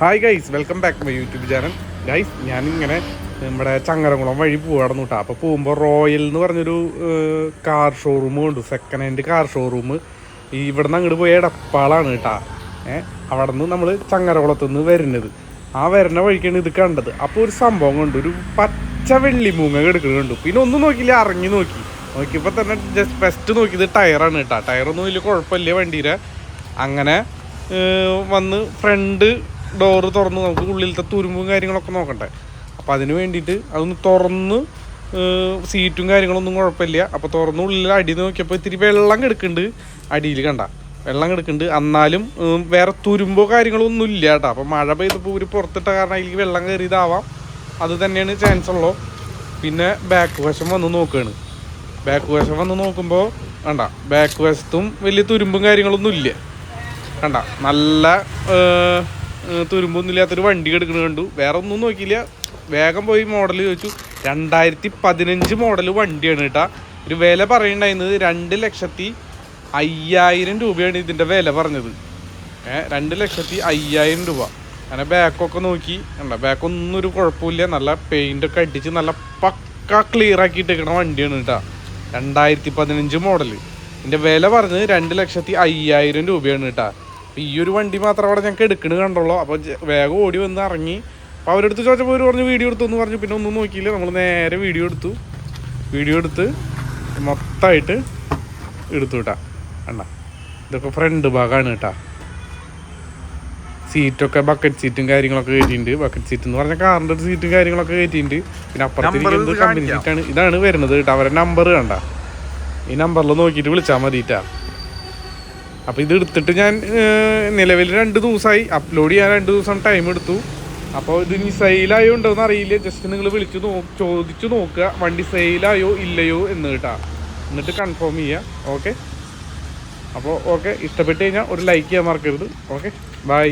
Hi guys welcome back my YouTube channel guys ഞാനിങ്ങനെ നമ്മുടെ ചങ്ങരംകുളം വഴി പോവാടന്നു കേട്ടോ. അപ്പോൾ പോകുമ്പോൾ റോയൽ എന്ന് പറഞ്ഞൊരു കാർ ഷോറൂം ഉണ്ട് സെക്കൻഡ് ഹാൻഡ് കാർ ഷോറൂം ഇവിടെ നിന്ന് അങ്ങോട്ട് പോയ എടപ്പാളാണ് കേട്ടാ. ഏഹ് അവിടെ നിന്ന് നമ്മൾ ചങ്ങരകുളത്ത് നിന്ന് വരുന്നത്. ആ വരുന്ന വഴിക്കാണ് ഇത് കണ്ടത്. അപ്പോൾ ഒരു സംഭവം കണ്ടു. ഒരു പച്ച വെള്ളിമൂങ്ങ എടുക്കുന്നത് കണ്ടു. പിന്നെ ഒന്നും നോക്കിയില്ല ഇറങ്ങി നോക്കി. നോക്കിയപ്പോൾ തന്നെ ജസ്റ്റ് ഫസ്റ്റ് നോക്കിയത് ടയറാണ് കേട്ടോ. ടയറൊന്നും വലിയ കുഴപ്പമില്ല വണ്ടിയുടെ അങ്ങനെ വന്ന് ഫ്രണ്ട് ഡോറ് തുറന്ന് നമുക്ക് ഉള്ളിലത്തെ തുരുമ്പും കാര്യങ്ങളൊക്കെ നോക്കണ്ടേ. അപ്പം അതിന് വേണ്ടിയിട്ട് അതൊന്ന് തുറന്ന് സീറ്റും കാര്യങ്ങളൊന്നും കുഴപ്പമില്ല. അപ്പോൾ തുറന്ന് ഉള്ളിൽ അടി നോക്കിയപ്പോൾ ഇത്തിരി വെള്ളം കിടക്കുന്നുണ്ട്. അടിയിൽ കണ്ട വെള്ളം കിടക്കുന്നുണ്ട്. എന്നാലും വേറെ തുരുമ്പോ കാര്യങ്ങളോ ഒന്നും ഇല്ല കേട്ടോ. അപ്പോൾ മഴ പെയ്തപ്പോൾ ഒരു പുറത്തിട്ട കാരണം അതിലേക്ക് വെള്ളം കയറിയതാവാം. അത് തന്നെയാണ് ചാൻസ് ഉള്ളൂ. പിന്നെ ബാക്ക് വശം വന്ന് നോക്കുകയാണ് ബാക്ക് വശം വന്ന് നോക്കുമ്പോൾ വേണ്ട ബാക്ക് വശത്തും വലിയ തുരുമ്പും കാര്യങ്ങളൊന്നും ഇല്ല. കണ്ട നല്ല തുരുമ്പൊന്നും ഇല്ലാത്തൊരു വണ്ടി എടുക്കണ കണ്ടു. വേറെ ഒന്നും നോക്കിയില്ല. വേഗം പോയി മോഡൽ ചോദിച്ചു. രണ്ടായിരത്തി പതിനഞ്ച് മോഡൽ വണ്ടിയാണ് കേട്ടാ. ഒരു വില പറയുണ്ടായിരുന്നത് രണ്ട് ലക്ഷത്തി അയ്യായിരം രൂപയാണ് ഇതിന്റെ വില പറഞ്ഞത്. ഏഹ് രണ്ട് ലക്ഷത്തി അയ്യായിരം രൂപ. അങ്ങനെ ബാക്കൊക്കെ നോക്കി. കണ്ട ബാക്കൊന്നും ഒരു കുഴപ്പമില്ല. നല്ല പെയിന്റ് ഒക്കെ അടിച്ച് നല്ല പക്ക ക്ലിയർ ആക്കിയിട്ട് ഇരിക്കണ വണ്ടിയാണ് കേട്ടോ. രണ്ടായിരത്തി പതിനഞ്ച് മോഡൽ ഇതിന്റെ വില പറഞ്ഞത് രണ്ട് ലക്ഷത്തി അയ്യായിരം രൂപയാണ് കേട്ടോ. അപ്പോൾ ഈ ഒരു വണ്ടി മാത്രം അവിടെ ഞങ്ങൾക്ക് എടുക്കണത് കണ്ടുള്ളൂ. അപ്പോൾ വേഗം ഓടി വന്ന് ഇറങ്ങി. അപ്പോൾ അവരെടുത്ത് ചോദിച്ചപ്പോൾ അവർ പറഞ്ഞു വീഡിയോ എടുത്തു എന്ന് പറഞ്ഞു. പിന്നെ ഒന്നും നോക്കിയില്ല. നമ്മൾ നേരെ വീഡിയോ എടുത്തു. വീഡിയോ എടുത്ത് മൊത്തമായിട്ട് എടുത്തു കേട്ടാ അണ്ണ ഇതൊക്കെ ഫ്രണ്ട് ഭാഗമാണ് കേട്ടാ സീറ്റൊക്കെ ബക്കറ്റ് സീറ്റും കാര്യങ്ങളൊക്കെ കയറ്റിയിട്ടുണ്ട് ബക്കറ്റ് സീറ്റ് എന്ന് പറഞ്ഞാൽ കാറിന്റെ ഒരു സീറ്റും കാര്യങ്ങളൊക്കെ കയറ്റിയിട്ടുണ്ട് പിന്നെ അപ്പുറത്തിരിക്കുന്നത് കമ്പനി സീറ്റാണ് ഇതാണ് വരുന്നത് കേട്ടോ അവരുടെ നമ്പർ കണ്ട. ഈ നമ്പറിൽ നോക്കിയിട്ട് വിളിച്ചാൽ മതിട്ടാ അപ്പോൾ ഇത് എടുത്തിട്ട് ഞാൻ നിലവിൽ രണ്ട് ദിവസമായി അപ്ലോഡ് ചെയ്യാൻ രണ്ട് ദിവസം ടൈം എടുത്തു. അപ്പോൾ ഇത് ഇനി സെയിലായോ ഉണ്ടോ എന്ന് അറിയില്ല. ജസ്റ്റ് നിങ്ങൾ വിളിച്ച് നോ ചോദിച്ചു നോക്കുക. വണ്ടി സെയിലായോ ഇല്ലയോ എന്ന് കേട്ടാ. എന്നിട്ട് കൺഫേം ചെയ്യുക ഓക്കെ അപ്പോൾ ഓക്കെ ഇഷ്ടപ്പെട്ട് കഴിഞ്ഞാൽ ഒരു ലൈക്ക് ചെയ്യാൻ മറക്കരുത്. Okay bye